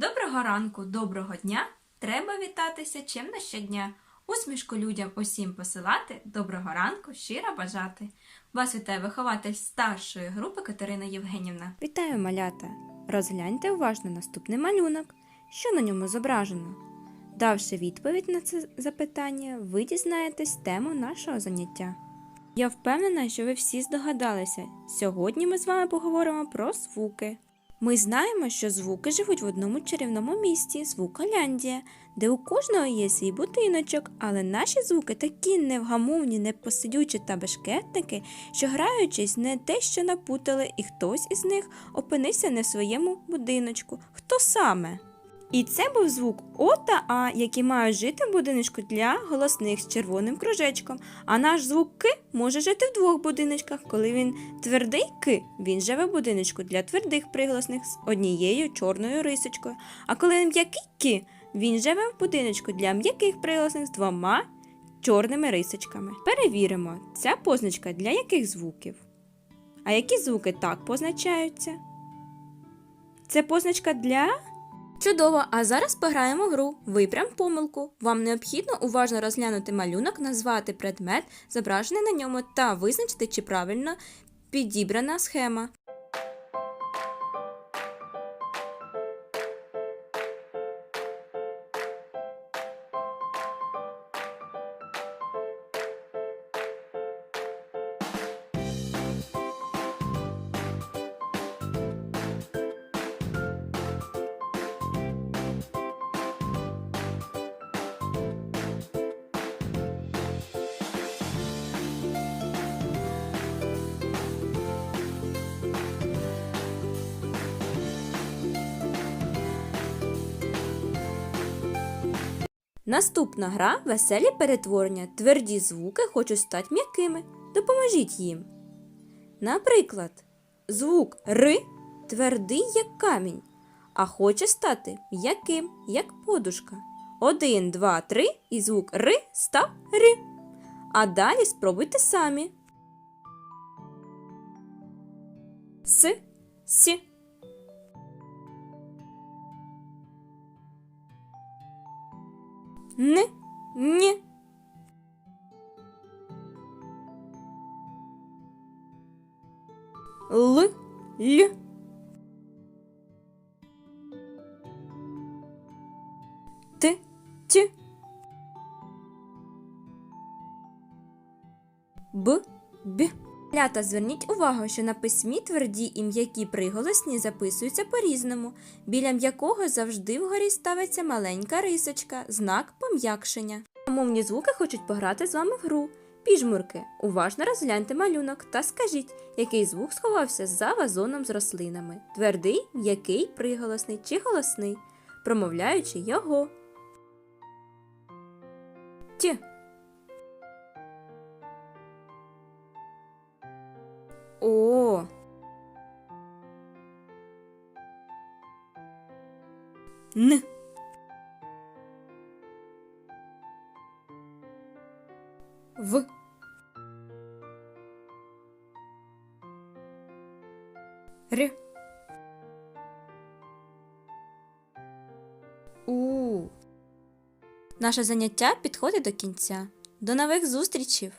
Доброго ранку, доброго дня! Треба вітатися чимно щодня. Усмішку людям усім посилати, доброго ранку, щиро бажати. Вас вітає вихователь старшої групи Катерина Євгенівна. Вітаю, малята! Розгляньте уважно наступний малюнок, що на ньому зображено. Давши відповідь на це запитання, ви дізнаєтесь тему нашого заняття. Я впевнена, що ви всі здогадалися. Сьогодні ми з вами поговоримо про звуки. Ми знаємо, що звуки живуть в одному чарівному місті Звуколяндія, де у кожного є свій будиночок, але наші звуки такі невгамовні, непосидючі та бешкетники, що граючись не те, що напутали, і хтось із них опинився не в своєму будиночку. Хто саме? І це був звук О та А, які мають жити в будиночку для голосних з червоним кружечком. А наш звук К може жити в двох будиночках. Коли він твердий К, він живе в будиночку для твердих приголосних з однією чорною рисочкою. А коли він м'який К, він живе в будиночку для м'яких приголосних з двома чорними рисочками. Перевіримо, ця позначка для яких звуків? А які звуки так позначаються? Це позначка для. Чудово, а зараз пограємо в гру. Випрям помилку. Вам необхідно уважно розглянути малюнок, назвати предмет, зображений на ньому, та визначити, чи правильно підібрана схема. Наступна гра веселі перетворення. Тверді звуки хочуть стати м'якими. Допоможіть їм. Наприклад, звук Р твердий, як камінь, а хоче стати м'яким, як подушка. Один, два, три, і звук Р став Р. А далі спробуйте самі. С, С. Н, Н. Л, Л. Т, Т. Б, Б. Лята, зверніть увагу, що на письмі тверді і м'які приголосні записуються по-різному. Біля м'якого завжди вгорі ставиться маленька рисочка, знак пом'якшення. Мовні звуки хочуть пограти з вами в гру. Піжмурки, уважно розгляньте малюнок та скажіть, який звук сховався за вазоном з рослинами. Твердий, м'який, приголосний чи голосний, промовляючи його. Ті. Н. В. Р. У. Наше заняття підходить до кінця. До нових зустрічей!